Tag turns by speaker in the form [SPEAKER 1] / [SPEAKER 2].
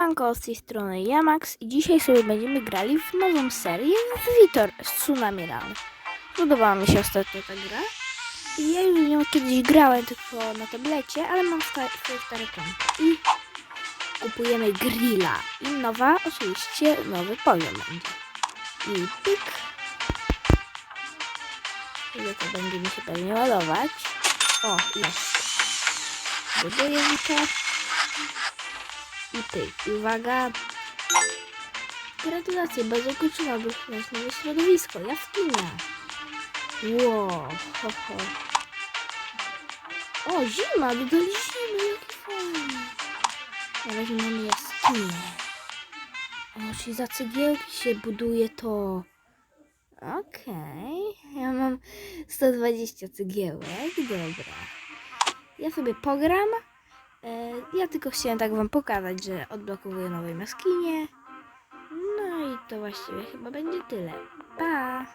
[SPEAKER 1] Siemanko, z tej strony Jamax i dzisiaj sobie będziemy grali w nową serię w Vitor z Tsunami Run. Podobała mi się ostatnio ta gra i ja już nią kiedyś grałem tylko na tablecie, ale mam sta- swój stary komp i kupujemy grilla i nowa, oczywiście nowy poziom będzie. I pyk. Ile to będzie mi się pewnie ładować. O, jest. Buduję Vitor. I uwaga. Gratulacje, bardzo ukończyła wychwalać nowe środowisko, jaskinia. Wow, ho, ho. O, zima, dodali zimy, jakie fajne. Razie mamy jaskinię. O, czyli za cegiełki się buduje to. Okej, ja mam 120 cegiełek, dobra. Ja sobie pogram. E, Ja tylko chciałem tak wam pokazać, że odblokowuję nowe jaskinie. No i to właściwie chyba będzie tyle. Pa!